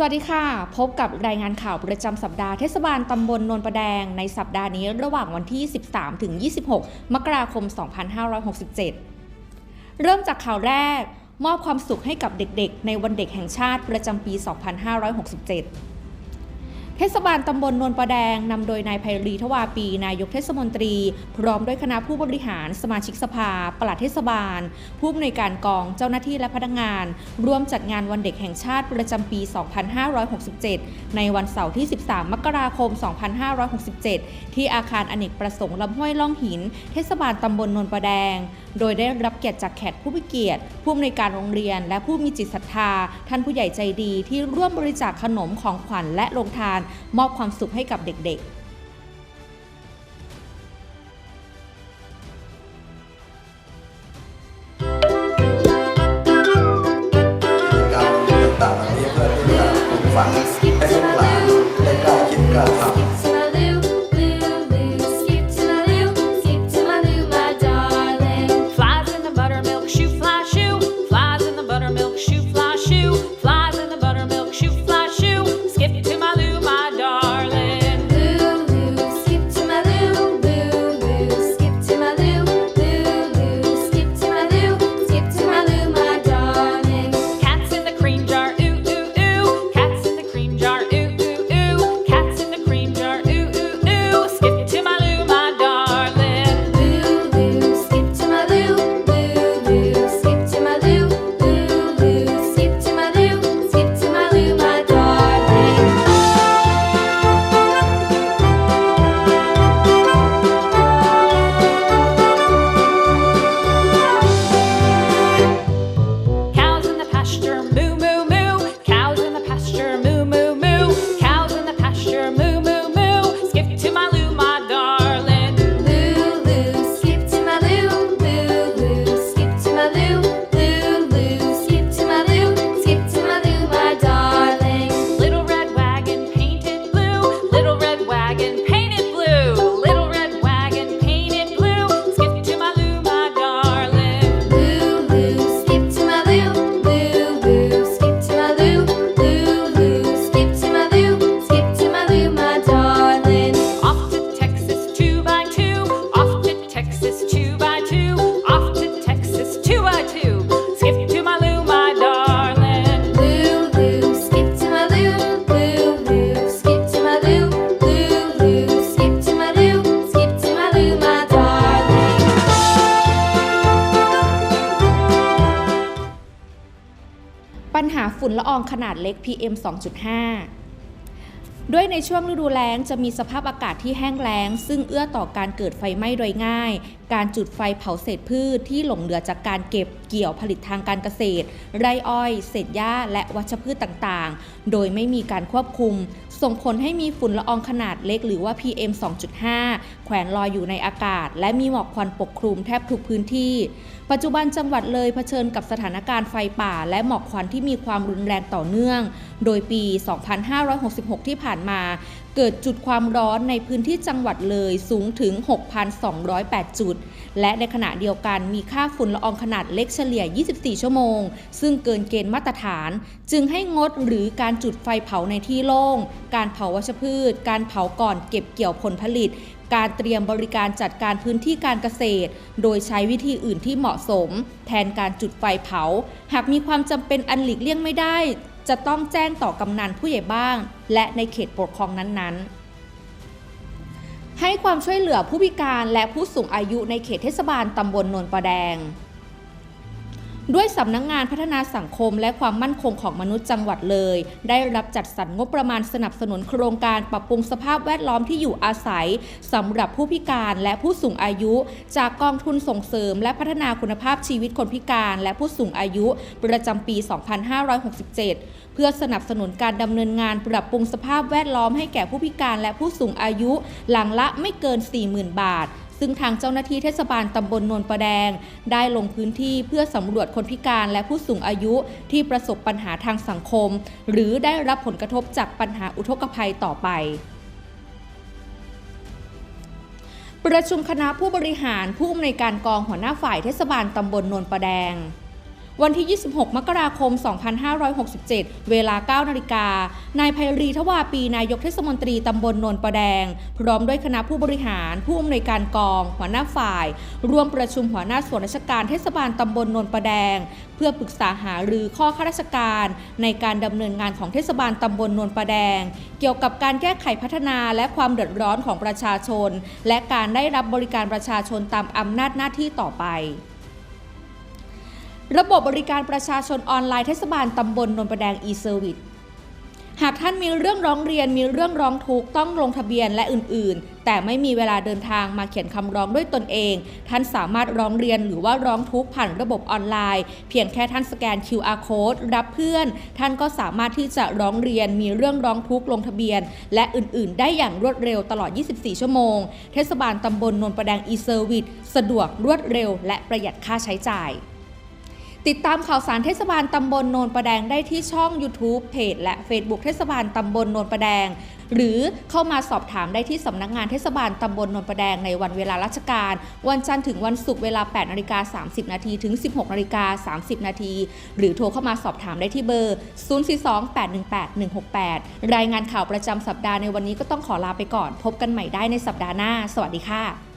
สวัสดีค่ะ พบกับรายงานข่าวประจำสัปดาห์เทศบาลตำบลนนประแดงในสัปดาห์นี้ระหว่างวันที่ 13 ถึง 26 มกราคม 2567 เริ่มจากข่าวแรก มอบความสุขให้กับเด็กๆ ในวันเด็กแห่งชาติประจำปี 2567 เทศบาลตำบลนนประแดงนำโดยนายไพรีทวาปี นายกเทศมนตรี พร้อมด้วยคณะผู้บริหาร สมาชิกสภา ปลัดเทศบาล ผู้อำนวยการกองเจ้าหน้าที่และพนักงาน ร่วมจัดงานวันเด็กแห่งชาติประจำปี 2567 ในวันเสาร์ที่ 13 มกราคม 2567 ที่อาคารอเนกประสงค์ลำห้วยล่องหิน เทศบาลตำบลนนประแดง โดยได้รับเกียรติจากแขกผู้มีเกียรติ ผู้อำนวยการโรงเรียน และผู้มีจิตศรัทธา ท่านผู้ใหญ่ใจดีที่ร่วมบริจาคขนมของขวัญและโรงทาน มอบความสุขให้กับเด็กๆ ฝุ่นละอองขนาดเล็ก PM 2.5 ด้วยในช่วงฤดูแล้งจะมีสภาพอากาศที่แห้งแล้ง ซึ่งเอื้อต่อการเกิดไฟไหม้โดยง่าย การจุดไฟเผาเศษพืชที่หลงเหลือจากการเก็บเกี่ยวผลิตทางการเกษตร ไรอ้อย เศษหญ้า และวัชพืชต่างๆ โดยไม่มีการควบคุม ส่งผลให้มีฝุ่นละอองขนาดเล็กหรือว่า PM 2.5 แขวนลอยอยู่ในอากาศ และมีหมอกควันปกคลุมแทบทุกพื้นที่ ปัจจุบันจังหวัดเลยเผชิญกับสถานการณ์ไฟป่า และหมอกควันที่มีความรุนแรงต่อเนื่อง โดยปี 2566 ที่ผ่านมา เกิดจุดความร้อนในพื้นที่จังหวัดเลยสูงถึง 6,208 จุด และในขณะเดียวกันมีค่าฝุ่นละอองขนาดเล็กเฉลี่ย 24 ชั่วโมง ซึ่งเกินเกณฑ์มาตรฐาน จึงให้งดหรือการจุดไฟเผาในที่โล่ง การเผาวัชพืช การเผาก่อนเก็บเกี่ยวผลผลิต การเตรียมบริการจัดการพื้นที่การเกษตร โดยใช้วิธีอื่นที่เหมาะสม แทนการจุดไฟเผา หากมีความจำเป็นอันหลีกเลี่ยงไม่ได้ จะต้องแจ้งต่อกำนันผู้ใหญ่บ้านและในเขตปกครองนั้นๆให้ความช่วยเหลือผู้พิการและผู้สูงอายุในเขตเทศบาลตำบลนนประแดง ด้วยสำนักงงานพัฒนาสังคมและความมั่นคงของมนุษย์จังหวัดเลย ได้รับจัดสรรงบประมาณสนับสนุนโครงการปรับปรุงสภาพแวดล้อมที่อยู่อาศัยสำหรับผู้พิการและผู้สูงอายุ จากกองทุนส่งเสริม และพัฒนาคุณภาพชีวิตคนพิการและผู้สูงอายุ ประจำปี 2567 เพื่อสนับสนุนการดำเนินงานปรับปรุงสภาพแวดล้อมให้แก่ผู้พิการและผู้สูงอายุ หลังละไม่เกิน 40,000 บาท ซึ่งทางเจ้าหน้าที่เทศบาลตำบลนนประแดง ได้ลงพื้นที่เพื่อสำรวจคนพิการและผู้สูงอายุที่ประสบปัญหาทางสังคม หรือได้รับผลกระทบจากปัญหาอุทกภัยต่อไปประชุมคณะผู้บริหารผู้อำนวยการกองหัวหน้าฝ่ายเทศบาลตำบลนนประแดง วันที่ 26 มกราคม 2567 เวลา 9 นาฬิกา นายไพรีทวาปี นายกเทศมนตรีตำบลนนประแดง พร้อมด้วยคณะผู้บริหาร ผู้อำนวยการกอง หัวหน้าฝ่าย ร่วมประชุมหัวหน้าส่วนราชการเทศบาลตำบลนนประแดง เพื่อปรึกษาหารือข้อข้าราชการ ในการดำเนินงานของเทศบาลตำบลนนประแดง เกี่ยวกับการแก้ไขพัฒนาและความเดือดร้อนของประชาชน และการได้รับบริการประชาชนตามอำนาจหน้าที่ต่อไป ระบบบริการประชาชนออนไลน์เทศบาลตำบลนนประแดง e-service หากท่านมีเรื่องร้องเรียนมีเรื่องร้องทุกข์ต้องลงทะเบียนและอื่น ๆ แต่ไม่มีเวลาเดินทางมาเขียนคำร้องด้วยตนเอง ท่านสามารถร้องเรียนหรือว่าร้องทุกข์ผ่านระบบออนไลน์ เพียงแค่ท่านสแกน QR code รับเพื่อน ท่านก็สามารถที่จะร้องเรียนมีเรื่องร้องทุกข์ลงทะเบียน และอื่น ๆ ได้อย่างรวดเร็วตลอด 24 ชั่วโมง เทศบาลตำบลนนประแดง e-service สะดวกรวดเร็ว และประหยัดค่าใช้จ่าย ติดตามข่าวสารเทศบาลตำบลโนนประแดงได้ที่ช่อง YouTube เพจและ Facebook เทศบาลตำบลโนนประแดง หรือเข้ามาสอบถามได้ที่สำนักงานเทศบาลตำบลโนนประแดงในวันเวลาราชการ วันจันทร์ถึงวันศุกร์เวลา 8นาฬิกา30 นาทีถึง 16นาฬิกา30 นาทีหรือโทรเข้ามาสอบถามได้ที่เบอร์ 042-818-168 รายงานข่าวประจำสัปดาห์ในวันนี้ก็ต้องขอลาไปก่อน พบกันใหม่ได้ในสัปดาห์หน้า สวัสดีค่ะ